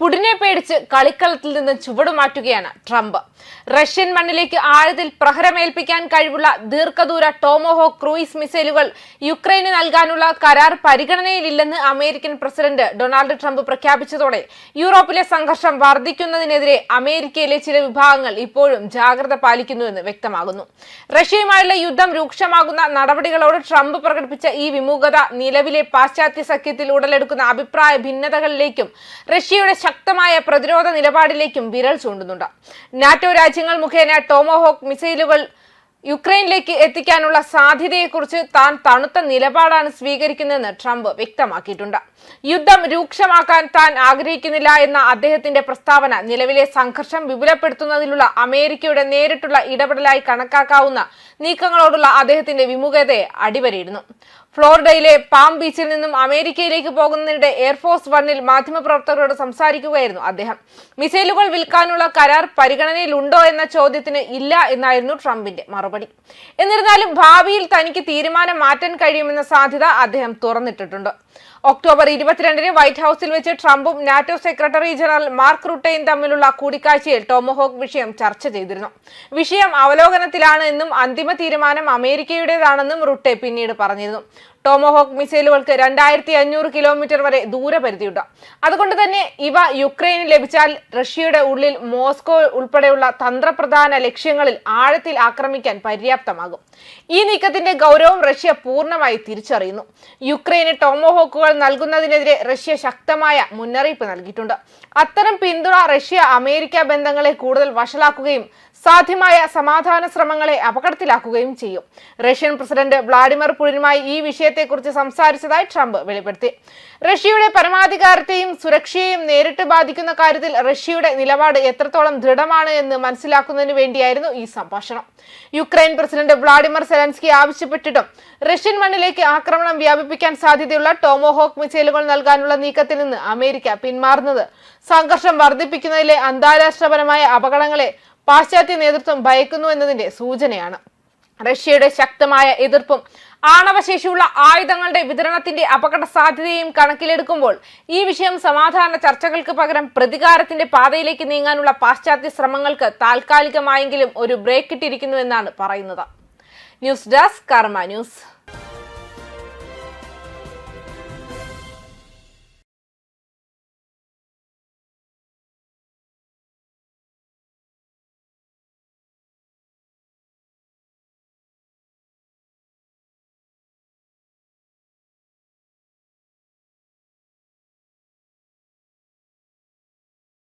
പുടിനെ പേടിച്ച് കളിക്കളത്തിൽ നിന്ന് ചുവടുമാറ്റുകയാണ് ട്രംപ്. റഷ്യൻ മണ്ണിലേക്ക് ആഴത്തിൽ പ്രഹരമേൽപ്പിക്കാൻ കഴിവുള്ള ദീർഘദൂര ടോമോഹോ ക്രൂയിസ് മിസൈലുകൾ യുക്രൈന് നൽകാനുള്ള കരാർ പരിഗണനയിലില്ലെന്ന് അമേരിക്കൻ പ്രസിഡന്റ് ഡൊണാൾഡ് ട്രംപ് പ്രഖ്യാപിച്ചതോടെ യൂറോപ്പിലെ സംഘർഷം വർദ്ധിക്കുന്നതിനെതിരെ അമേരിക്കയിലെ ചില വിഭാഗങ്ങൾ ഇപ്പോഴും ജാഗ്രത പാലിക്കുന്നുവെന്ന് വ്യക്തമാകുന്നു. റഷ്യയുമായുള്ള യുദ്ധം രൂക്ഷമാകുന്ന നടപടികളോട് ട്രംപ് പ്രകടിപ്പിച്ച ഈ വിമുഖത നിലവിലെ പാശ്ചാത്യ സഖ്യത്തിൽ ഉടലെടുക്കുന്ന അഭിപ്രായ ഭിന്നതകളിലേക്കും റഷ്യയുടെ ശക്തമായ പ്രതിരോധ നിലപാടിലേക്കും വിരൽ ചൂണ്ടുന്നുണ്ട്. നാറ്റോ രാജ്യങ്ങൾ മുഖേന ടോമോഹോക്ക് മിസൈലുകൾ യുക്രൈനിലേക്ക് എത്തിക്കാനുള്ള സാധ്യതയെക്കുറിച്ച് താൻ തണുത്ത നിലപാടാണ് സ്വീകരിക്കുന്നതെന്ന് ട്രംപ് വ്യക്തമാക്കിയിട്ടുണ്ട്. യുദ്ധം രൂക്ഷമാക്കാൻ താൻ ആഗ്രഹിക്കുന്നില്ല എന്ന അദ്ദേഹത്തിന്റെ പ്രസ്താവന നിലവിലെ സംഘർഷം വിപുലപ്പെടുത്തുന്നതിലുള്ള അമേരിക്കയുടെ നേരിട്ടുള്ള ഇടപെടലായി കണക്കാക്കാവുന്ന നീക്കങ്ങളോടുള്ള അദ്ദേഹത്തിന്റെ വിമുഖതയെ അടിവരയിടുന്നു. ഫ്ലോറിഡയിലെ പാം ബീച്ചിൽ നിന്നും അമേരിക്കയിലേക്ക് പോകുന്നതിനിടെ എയർഫോഴ്സ് വണ്ണിൽ മാധ്യമപ്രവർത്തകരോട് സംസാരിക്കുകയായിരുന്നു അദ്ദേഹം. മിസൈലുകൾ വിൽക്കാനുള്ള കരാർ പരിഗണനയിലുണ്ടോ എന്ന ചോദ്യത്തിന് ഇല്ല എന്നായിരുന്നു ട്രംപിന്റെ മറുപടി. എന്നിരുന്നാലും ഭാവിയിൽ തനിക്ക് തീരുമാനം മാറ്റാൻ കഴിയുമെന്ന സാധ്യത അദ്ദേഹം തുറന്നിട്ടിട്ടുണ്ട്. ഒക്ടോബർ ഇരുപത്തിരണ്ടിന് വൈറ്റ് ഹൌസിൽ വെച്ച് ട്രംപും നാറ്റോ സെക്രട്ടറി ജനറൽ മാർക്ക് റുട്ടയും തമ്മിലുള്ള കൂടിക്കാഴ്ചയിൽ ടോമോഹോക്ക് വിഷയം ചർച്ച ചെയ്തിരുന്നു. വിഷയം അവലോകനത്തിലാണ് എന്നും അന്തിമ തീരുമാനം അമേരിക്കയുടേതാണെന്നും റുട്ടെ പിന്നീട് പറഞ്ഞിരുന്നു. ടോമോഹോക്ക് മിസൈലുകൾക്ക് രണ്ടായിരത്തി അഞ്ഞൂറ് കിലോമീറ്റർ വരെ ദൂരപരിധിയുണ്ട്. അതുകൊണ്ട് തന്നെ ഇവ യുക്രൈന് ലഭിച്ചാൽ റഷ്യയുടെ ഉള്ളിൽ മോസ്കോ ഉൾപ്പെടെയുള്ള തന്ത്രപ്രധാന ലക്ഷ്യങ്ങളിൽ ആഴത്തിൽ ആക്രമിക്കാൻ പര്യാപ്തമാകും. ഈ നീക്കത്തിന്റെ ഗൗരവം റഷ്യ പൂർണമായി തിരിച്ചറിയുന്നു. യുക്രൈന് ടോമോഹോക്കുകൾ നൽകുന്നതിനെതിരെ റഷ്യ ശക്തമായ മുന്നറിയിപ്പ് നൽകിയിട്ടുണ്ട്. അത്തരം പിന്തുണ റഷ്യ അമേരിക്ക ബന്ധങ്ങളെ കൂടുതൽ വഷളാക്കുകയും സാധ്യമായ സമാധാന ശ്രമങ്ങളെ അപകടത്തിലാക്കുകയും ചെയ്യും. റഷ്യൻ പ്രസിഡന്റ് വ്ളാഡിമിർ പുടിനുമായി ഈ വിഷയത്തെക്കുറിച്ച് സംസാരിച്ചതായി ട്രംപ് വെളിപ്പെടുത്തി. റഷ്യയുടെ പരമാധികാരത്തെയും സുരക്ഷയെയും നേരിട്ട് ബാധിക്കുന്ന കാര്യത്തിൽ റഷ്യയുടെ നിലപാട് എത്രത്തോളം ദൃഢമാണ് എന്ന് മനസ്സിലാക്കുന്നതിന് വേണ്ടിയായിരുന്നു ഈ സംഭാഷണം. യുക്രൈൻ പ്രസിഡന്റ് വ്ളാഡിമിർ സെലൻസ്കി ആവശ്യപ്പെട്ടിട്ടും റഷ്യൻ മണ്ണിലേക്ക് ആക്രമണം വ്യാപിപ്പിക്കാൻ സാധ്യതയുള്ള ടോമോഹോക്ക് മിസൈലുകൾ നൽകാനുള്ള നീക്കത്തിൽ നിന്ന് അമേരിക്ക പിന്മാറുന്നത് സംഘർഷം വർദ്ധിപ്പിക്കുന്നതിലെ അന്താരാഷ്ട്രപരമായ അപകടങ്ങളെ പാശ്ചാത്യ നേതൃത്വം ഭയക്കുന്നു എന്നതിന്റെ സൂചനയാണ്. റഷ്യയുടെ ശക്തമായ എതിർപ്പും ആണവശേഷിയുള്ള ആയുധങ്ങളുടെ വിതരണത്തിന്റെ അപകട സാധ്യതയും കണക്കിലെടുക്കുമ്പോൾ ഈ വിഷയം സമാധാന ചർച്ചകൾക്ക് പകരം പ്രതികാരത്തിന്റെ പാതയിലേക്ക് നീങ്ങാനുള്ള പാശ്ചാത്യ ശ്രമങ്ങൾക്ക് താൽക്കാലികമായെങ്കിലും ഒരു ബ്രേക്ക് ഇട്ടിരിക്കുന്നുവെന്നാണ് പറയുന്നത്. News desk Karma news.